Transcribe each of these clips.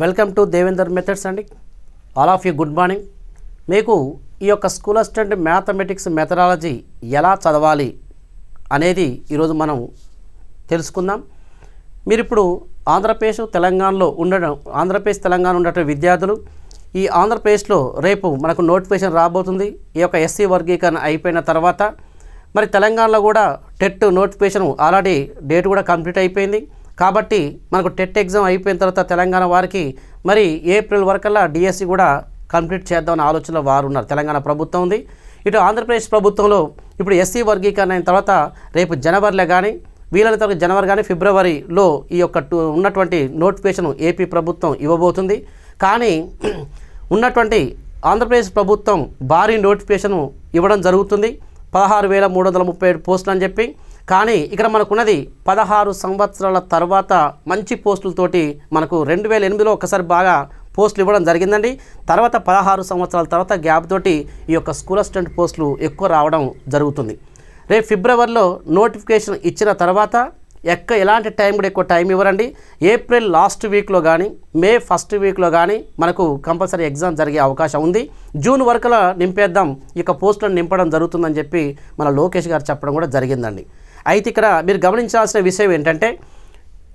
Welcome to Devender methods అండి. All of you good morning. మీకు ఈ యొక్క స్కూల్ అసిస్టెంట్ మ్యాథమెటిక్స్ మెథడాలజీ ఎలా చదవాలి అనేది ఈరోజు మనం తెలుసుకుందాం. మీరు ఇప్పుడు ఆంధ్రప్రదేశ్ తెలంగాణలో ఉండడం ఆంధ్రప్రదేశ్ తెలంగాణ ఉండటం విద్యార్థులు ఈ ఆంధ్రప్రదేశ్లో రేపు మనకు నోటిఫికేషన్ రాబోతుంది. ఈ యొక్క ఎస్సీ వర్గీకరణ అయిపోయిన తర్వాత మరి తెలంగాణలో కూడా టెట్ నోటిఫికేషన్ ఆల్రెడీ డేట్ కూడా కంప్లీట్ అయిపోయింది. కాబట్టి మనకు టెట్ ఎగ్జామ్ అయిపోయిన తర్వాత తెలంగాణ వారికి మరి ఏప్రిల్ వరకల్లా డిఎస్సి కూడా కంప్లీట్ చేద్దామని ఆలోచనలో వారు ఉన్నారు తెలంగాణ ప్రభుత్వం ఉంది. ఇటు ఆంధ్రప్రదేశ్ ప్రభుత్వంలో ఇప్పుడు ఎస్సీ వర్గీకరణ అయిన తర్వాత రేపు జనవరిలో కానీ వీలైన తర్వాత జనవరి కానీ ఫిబ్రవరిలో ఈ యొక్క ఉన్నటువంటి నోటిఫికేషన్ ఏపీ ప్రభుత్వం ఇవ్వబోతుంది. కానీ ఉన్నటువంటి ఆంధ్రప్రదేశ్ ప్రభుత్వం భారీ నోటిఫికేషన్ ఇవ్వడం జరుగుతుంది. పదహారు వేల మూడు వందల ముప్పై ఏడు పోస్టులు అని చెప్పి కానీ ఇక్కడ మనకున్నది పదహారు సంవత్సరాల తర్వాత మంచి పోస్టులతోటి మనకు రెండు వేల ఎనిమిదిలో ఒకసారి బాగా పోస్టులు ఇవ్వడం జరిగిందండి. తర్వాత పదహారు సంవత్సరాల తర్వాత గ్యాప్ తోటి ఈ యొక్క స్కూల్ అసిస్టెంట్ పోస్టులు ఎక్కువ రావడం జరుగుతుంది. రేపు ఫిబ్రవరిలో నోటిఫికేషన్ ఇచ్చిన తర్వాత ఎక్క ఎలాంటి టైం కూడా ఎక్కువ టైం ఇవ్వరండి. ఏప్రిల్ లాస్ట్ వీక్లో కానీ మే ఫస్ట్ వీక్లో కానీ మనకు కంపల్సరీ ఎగ్జామ్ జరిగే అవకాశం ఉంది. జూన్ వరకులా నింపేద్దాం ఇక పోస్టులను నింపడం జరుగుతుందని చెప్పి మన లోకేష్ గారు చెప్పడం కూడా జరిగిందండి. అయితే ఇక్కడ మీరు గమనించాల్సిన విషయం ఏంటంటే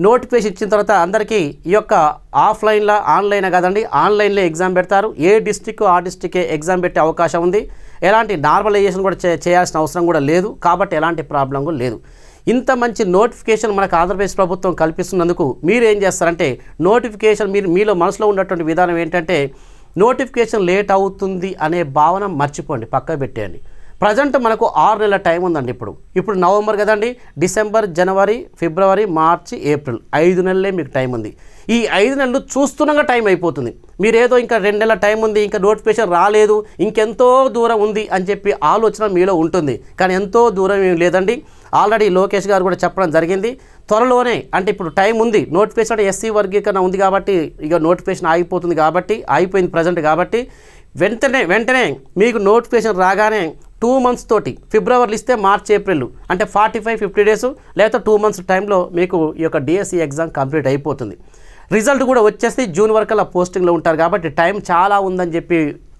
నోటిఫికేషన్ ఇచ్చిన తర్వాత అందరికీ ఈ యొక్క ఆఫ్లైన్లో ఆన్లైన్ కదండి ఆన్లైన్లో ఎగ్జామ్ పెడతారు. ఏ డిస్టిక్ ఆ డిస్టిక్కే ఎగ్జామ్ పెట్టే అవకాశం ఉంది. ఎలాంటి నార్మలైజేషన్ కూడా చే- చేయాల్సిన అవసరం కూడా లేదు. కాబట్టి ఎలాంటి ప్రాబ్లం కూడా లేదు. ఇంత మంచి నోటిఫికేషన్ మనకు ఆంధ్రప్రదేశ్ ప్రభుత్వం కల్పిస్తున్నందుకు మీరు ఏం చేస్తారంటే నోటిఫికేషన్ మీరు మీలో మనసులో ఉన్నటువంటి విధానం ఏంటంటే నోటిఫికేషన్ లేట్ అవుతుంది అనే భావన మర్చిపోండి పక్క పెట్టేయండి. ప్రజెంట్ మనకు ఆరు నెలల టైం ఉందండి ఇప్పుడు. ఇప్పుడు నవంబర్ కదండి? డిసెంబర్ జనవరి ఫిబ్రవరి మార్చి ఏప్రిల్. ఐదు నెలలే మీకు టైం ఉంది. ఈ ఐదు నెలలు చూస్తుండగా టైం అయిపోతుంది. మీరేదో ఇంకా రెండు నెలల టైం ఉంది ఇంకా నోటిఫికేషన్ రాలేదు ఇంకెంతో దూరం ఉంది అని చెప్పి ఆలోచన మీలో ఉంటుంది. కానీ ఎంతో దూరం ఏం లేదండి. ఆల్రెడీ లోకేష్ గారు కూడా చెప్పడం జరిగింది. త్వరలోనే అంటే ఇప్పుడు టైం ఉంది. నోటిఫికేషన్ అంటే ఎస్సీ వర్గీకరణ ఉంది కాబట్టి ఇక నోటిఫికేషన్ ఆగిపోతుంది కాబట్టి ఆగిపోయింది ప్రజెంట్ కాబట్టి వెంటనే వెంటనే మీకు నోటిఫికేషన్ రాగానే టూ మంత్స్ తోటి ఫిబ్రవరిలో ఇస్తే మార్చ్ ఏప్రిల్ అంటే ఫార్టీ ఫైవ్ ఫిఫ్టీ డేస్ లేకపోతే టూ మంత్స్ టైంలో మీకు ఈ యొక్క డిఎస్సి ఎగ్జామ్ కంప్లీట్ అయిపోతుంది. రిజల్ట్ కూడా వచ్చేస్తే జూన్ వరకు అలా పోస్టింగ్లో ఉంటారు కాబట్టి టైం చాలా ఉందని చెప్పి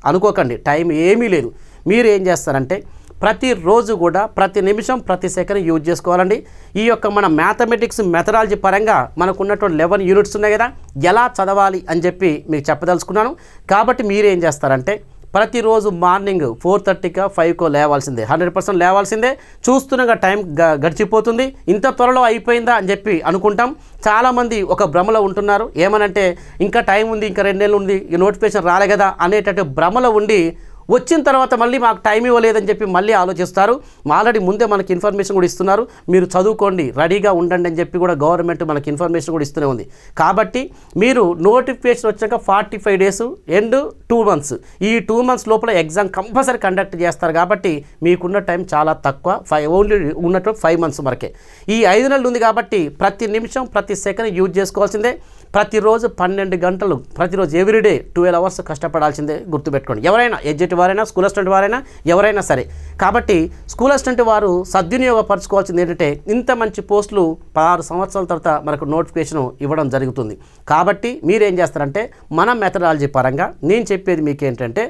అనుకోకండి. టైం ఏమీ లేదు. మీరు ఏం చేస్తారంటే ప్రతిరోజు కూడా ప్రతి నిమిషం ప్రతి సెకండ్ యూజ్ చేసుకోవాలండి. ఈ యొక్క మన మ్యాథమెటిక్స్ మెథడాలజీ పరంగా మనకున్నటువంటి లెవెన్ యూనిట్స్ ఉన్నాయి కదా ఎలా చదవాలి అని చెప్పి మీకు చెప్పదలుచుకున్నాను. కాబట్టి మీరు ఏం చేస్తారంటే ప్రతిరోజు మార్నింగ్ ఫోర్ థర్టీకా ఫైవ్కో లేవాల్సిందే. హండ్రెడ్ పర్సెంట్ లేవాల్సిందే. చూస్తుండగా టైం గ- గడిచిపోతుంది. ఇంత త్వరలో అయిపోయిందా అని చెప్పి అనుకుంటాం. చాలామంది ఒక భ్రమలో ఉంటున్నారు. ఏమనంటే ఇంకా టైం ఉంది ఇంకా రెండు నెలలు ఉంది ఈ నోటిఫికేషన్ రాలే కదా అనేటట్టు భ్రమలో ఉండి వచ్చిన తర్వాత మళ్ళీ మాకు టైం ఇవ్వలేదని చెప్పి మళ్ళీ ఆలోచిస్తారు. ఆల్రెడీ ముందే మనకి ఇన్ఫర్మేషన్ కూడా ఇస్తున్నారు. మీరు చదువుకోండి రెడీగా ఉండండి అని చెప్పి కూడా గవర్నమెంట్ మనకి ఇన్ఫర్మేషన్ కూడా ఇస్తూనే ఉంది. కాబట్టి మీరు నోటిఫికేషన్ వచ్చాక forty five days and two months. ఈ టూ మంత్స్ లోపల ఎగ్జామ్ కంపల్సరీ కండక్ట్ చేస్తారు కాబట్టి మీకున్న టైం చాలా తక్కువ. ఫైవ్ ఓన్లీ ఉన్నట్టు ఫైవ్ మంత్స్ వరకే. ఈ ఐదు నెలలు ఉంది కాబట్టి ప్రతి నిమిషం ప్రతి సెకండ్ యూజ్ చేసుకోవాల్సిందే. ప్రతిరోజు పన్నెండు గంటలు ప్రతిరోజు ఎవ్రీడే ట్వెల్వ్ అవర్స్ కష్టపడాల్సిందే గుర్తుపెట్టుకోండి. ఎవరైనా ఎడ్జెట్ వారైనా స్కూల్ అసిస్టెంట్ వారైనా ఎవరైనా సరే. కాబట్టి స్కూల్ అసిస్టెంట్ వారు సద్వినియోగపరచుకోవాల్సింది ఏంటంటే ఇంత మంచి పోస్టులు పదహారు సంవత్సరాల తర్వాత మనకు నోటిఫికేషన్ ఇవ్వడం జరుగుతుంది. కాబట్టి మీరేం చేస్తారంటే మన మెథడాలజీ పరంగా నేను చెప్పేది మీకు ఏంటంటే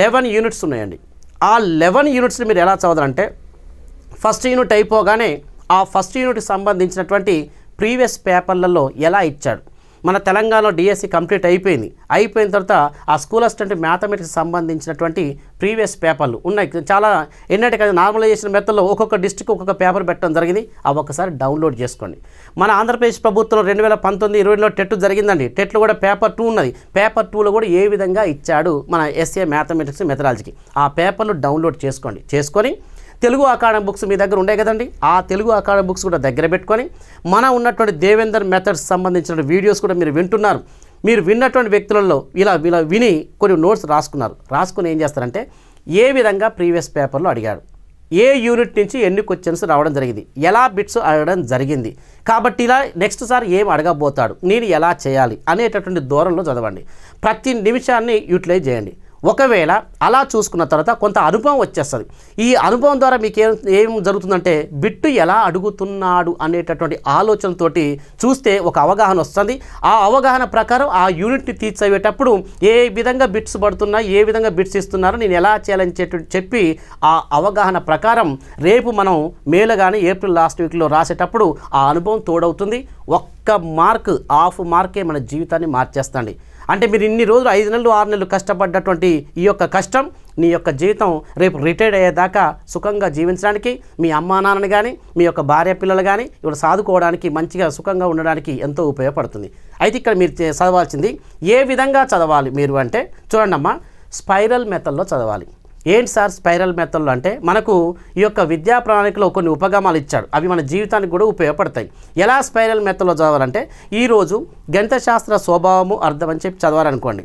లెవెన్ యూనిట్స్ ఉన్నాయండి. ఆ లెవెన్ యూనిట్స్ని మీరు ఎలా చదవాలంటే ఫస్ట్ యూనిట్ అయిపోగానే ఆ ఫస్ట్ యూనిట్కి సంబంధించినటువంటి ప్రీవియస్ పేపర్లలో ఎలా ఇచ్చాడు? మన తెలంగాణలో డిఎస్సి కంప్లీట్ అయిపోయింది. అయిపోయిన తర్వాత ఆ స్కూల్ అసిస్టెంట్ మ్యాథమెటిక్స్ సంబంధించినటువంటి ప్రీవియస్ పేపర్లు ఉన్నాయి. చాలా ఏంటంటే కదా నార్మలైజేషన్ మెథడ్లో ఒక్కొక్క డిస్ట్రిక్ట్ ఒక్కొక్క పేపర్ పెట్టడం జరిగింది. అవి ఒకసారి డౌన్లోడ్ చేసుకోండి. మన ఆంధ్రప్రదేశ్ ప్రభుత్వం రెండు వేల పంతొమ్మిది ఇరవైలో టెట్ జరిగిందండి. టెట్లో కూడా పేపర్ టూ ఉన్నది. పేపర్ టూలో కూడా ఏ విధంగా ఇచ్చాడు మన ఎస్ఏ మ్యాథమెటిక్స్ మెథడాలజీకి. ఆ పేపర్లు డౌన్లోడ్ చేసుకోండి. చేసుకొని తెలుగు అకాడమీ బుక్స్ మీ దగ్గర ఉండే కదండి? ఆ తెలుగు అకాడమీ బుక్స్ కూడా దగ్గర పెట్టుకొని మన ఉన్నటువంటి దేవేందర్ మెథడ్స్ సంబంధించిన వీడియోస్ కూడా మీరు వింటున్నారు. మీరు విన్నటువంటి వ్యక్తులలో ఇలా ఇలా విని కొన్ని నోట్స్ రాసుకున్నారు. రాసుకుని ఏం చేస్తారంటే ఏ విధంగా ప్రీవియస్ పేపర్లో అడిగాడు ఏ యూనిట్ నుంచి ఎన్ని క్వశ్చన్స్ రావడం జరిగింది. ఎలా బిట్స్ అడగడం జరిగింది. కాబట్టి ఇలా నెక్స్ట్ సార్ ఏం అడగబోతాడు? నేను ఎలా చేయాలి? అనేటటువంటి దూరంలో చదవండి. ప్రతి నిమిషాన్ని యూటిలైజ్ చేయండి. ఒకవేళ అలా చూసుకున్న తర్వాత కొంత అనుభవం వచ్చేస్తుంది. ఈ అనుభవం ద్వారా మీకు ఏం ఏం జరుగుతుందంటే బిట్టు ఎలా అడుగుతున్నాడు అనేటటువంటి ఆలోచనతోటి చూస్తే ఒక అవగాహన వస్తుంది. ఆ అవగాహన ప్రకారం ఆ యూనిట్ని తీర్చవేటప్పుడు ఏ విధంగా బిట్స్ పడుతున్నాయి ఏ విధంగా బిట్స్ ఇస్తున్నారో నేను ఎలా చేయాలని చెప్పి- ఆ అవగాహన ప్రకారం రేపు మనం మేలో కానీ ఏప్రిల్ లాస్ట్ వీక్లో రాసేటప్పుడు ఆ అనుభవం తోడవుతుంది. ఒక్క మార్క్ హాఫ్ మార్కే మన జీవితాన్ని మార్చేస్తుంది. అంటే మీరు ఇన్ని రోజులు ఐదు నెలలు ఆరు నెలలు కష్టపడ్డటువంటి ఈ యొక్క కష్టం నీ యొక్క జీవితం రేపు రిటైర్డ్ అయ్యేదాకా సుఖంగా జీవించడానికి మీ అమ్మా నాన్నని కానీ మీ యొక్క భార్య పిల్లలు కానీ ఇప్పుడు సాదుకోవడానికి మంచిగా సుఖంగా ఉండడానికి ఎంతో ఉపయోగపడుతుంది. అయితే ఇక్కడ మీరు చదవాల్సింది ఏ విధంగా చదవాలి మీరు అంటే చూడండి అమ్మా స్పైరల్ మెథడ్లో చదవాలి. ఏంటి సార్ స్పైరల్ మెథడ్లు అంటే? మనకు ఈ యొక్క విద్యా ప్రణాళికలో కొన్ని ఉపగమాలు ఇచ్చాడు. అవి మన జీవితానికి కూడా ఉపయోగపడతాయి. ఎలా స్పైరల్ మెథడ్లో చదవాలంటే ఈరోజు గణిత శాస్త్ర స్వభావము అర్థం అని చెప్పి చదవాలనుకోండి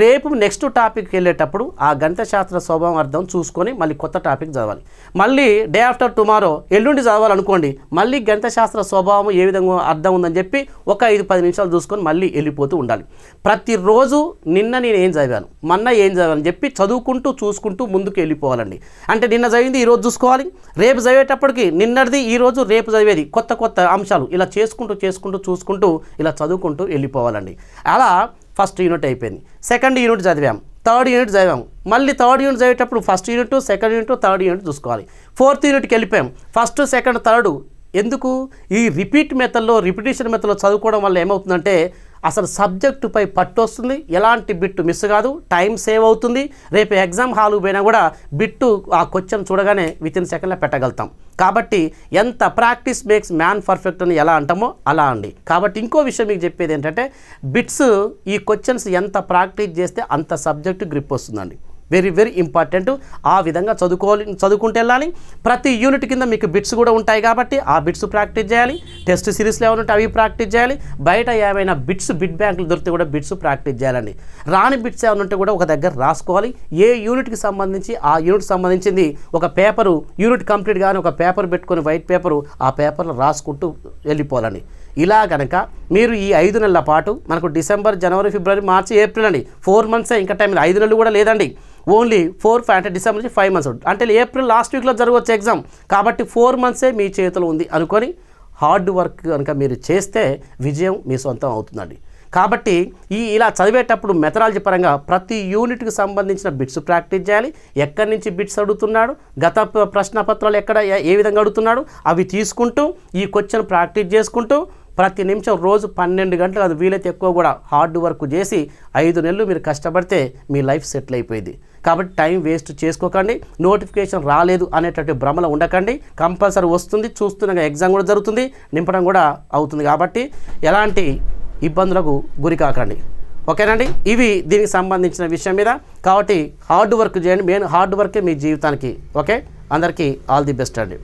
రేపు నెక్స్ట్ టాపిక్కి వెళ్ళేటప్పుడు ఆ గణిత శాస్త్ర స్వభావం అర్థం చూసుకొని మళ్ళీ కొత్త టాపిక్ చదవాలి. మళ్ళీ డే ఆఫ్టర్ టుమారో ఎల్లుండి చదవాలనుకోండి మళ్ళీ గణిత శాస్త్ర స్వభావం ఏ విధంగా అర్థం ఉందని చెప్పి ఒక ఐదు పది నిమిషాలు చూసుకొని మళ్ళీ వెళ్ళిపోతూ ఉండాలి. ప్రతిరోజు నిన్న నేను ఏం చదివాను మొన్న ఏం చదివాను చెప్పి చదువుకుంటూ చూసుకుంటూ ముందుకు వెళ్ళిపోవాలండి. అంటే నిన్న చదివింది ఈరోజు చూసుకోవాలి రేపు చదివేటప్పటికి నిన్నటిది ఈరోజు రేపు చదివేది కొత్త కొత్త అంశాలు ఇలా చేసుకుంటూ చేసుకుంటూ చూసుకుంటూ ఇలా చదువుకుంటూ వెళ్ళిపోవాలండి. అలా ఫస్ట్ యూనిట్ అయిపోయింది. సెకండ్ యూనిట్ చదివాము. థర్డ్ యూనిట్ చదివాము. మళ్ళీ థర్డ్ యూనిట్ చదివేటప్పుడు first unit second unit third unit చూసుకోవాలి. ఫోర్త్ యూనిట్కి వెళ్ళిపోయాం ఫస్ట్ సెకండ్ థర్డ్. ఎందుకు? ఈ రిపీట్ మెథడ్లో రిపిటేషన్ మెథడ్లో చదువుకోవడం వల్ల ఏమవుతుందంటే అసలు సబ్జెక్టుపై పట్టు వస్తుంది ఎలాంటి బిట్టు మిస్ కాదు. టైం సేవ్ అవుతుంది. రేపు ఎగ్జామ్ హాల్ పోయినా కూడా బిట్టు ఆ క్వశ్చన్ చూడగానే విత్ ఇన్ సెకండ్లో పెట్టగలుగుతాం. కాబట్టి ఎంత ప్రాక్టీస్ మేక్స్ మ్యాన్ పర్ఫెక్ట్ అని ఎలా అంటామో అలా అండి. కాబట్టి ఇంకో విషయం మీకు చెప్పేది ఏంటంటే బిట్స్ ఈ క్వశ్చన్స్ ఎంత ప్రాక్టీస్ చేస్తే అంత సబ్జెక్టు గ్రిప్ వస్తుందండి. Very very important. ఆ విధంగా చదువుకోవాలి చదువుకుంటూ వెళ్ళాలి. ప్రతి యూనిట్ కింద మీకు బిట్స్ కూడా ఉంటాయి కాబట్టి ఆ బిట్స్ ప్రాక్టీస్ చేయాలి. టెస్ట్ సిరీస్లో ఏమైనా ఉంటే అవి ప్రాక్టీస్ చేయాలి. బయట ఏమైనా బిట్స్ బిట్ బ్యాంకులు దొరికితే కూడా బిట్స్ ప్రాక్టీస్ చేయాలండి. రాని బిట్స్ ఏమైనా ఉంటే కూడా ఒక దగ్గర రాసుకోవాలి. ఏ యూనిట్కి సంబంధించి ఆ యూనిట్ సంబంధించింది ఒక పేపరు యూనిట్ కంప్లీట్ కానీ ఒక పేపర్ పెట్టుకొని వైట్ పేపరు ఆ పేపర్లో రాసుకుంటూ వెళ్ళిపోవాలండి. ఇలా కనుక మీరు ఈ ఐదు నెలల పాటు మనకు డిసెంబర్ జనవరి ఫిబ్రవరి మార్చి ఏప్రిల్ అండి. ఫోర్ మంత్సే ఇంకా టైం ఐదు నెలలు కూడా లేదండి. ఓన్లీ ఫోర్ అంటే డిసెంబర్ నుంచి ఫైవ్ మంత్స్ అంటే ఏప్రిల్ లాస్ట్ వీక్లో జరగవచ్చు ఎగ్జామ్. కాబట్టి ఫోర్ మంత్సే మీ చేతిలో ఉంది అనుకొని హార్డ్ వర్క్ కనుక మీరు చేస్తే విజయం మీ సొంతం అవుతుందండి. కాబట్టి ఈ ఇలా చదివేటప్పుడు మెథడాలజీ పరంగా ప్రతి యూనిట్కి సంబంధించిన బిట్స్ ప్రాక్టీస్ చేయాలి. ఎక్కడి నుంచి బిట్స్ అడుగుతున్నాడు? గత ప్రశ్నపత్రాలు ప్రశ్న పత్రాలు ఎక్కడ? ఏ- ఏ విధంగా అడుగుతున్నాడు? అవి తీసుకుంటూ ఈ క్వశ్చన్ ప్రాక్టీస్ చేసుకుంటూ ప్రతి నిమిషం రోజు పన్నెండు గంటలు అది వీలైతే ఎక్కువ కూడా హార్డ్ వర్క్ చేసి ఐదు నెలలు మీరు కష్టపడితే మీ లైఫ్ సెటిల్ అయిపోయింది. కాబట్టి టైం వేస్ట్ చేసుకోకండి నోటిఫికేషన్ రాలేదు అనేటటువంటి భ్రమలో ఉండకండి. కంపల్సరీ వస్తుంది చూస్తున్నాగా ఎగ్జామ్ కూడా జరుగుతుంది నింపడం కూడా అవుతుంది కాబట్టి ఎలాంటి ఇబ్బందులకు గురి కాకండి. ఓకేనండి? ఇవి దీనికి సంబంధించిన విషయం మీద. కాబట్టి హార్డ్ వర్క్ చేయండి మెయిన్ హార్డ్ వర్కే మీ జీవితానికి. ఓకే? అందరికీ ఆల్ ది బెస్ట్ అండి.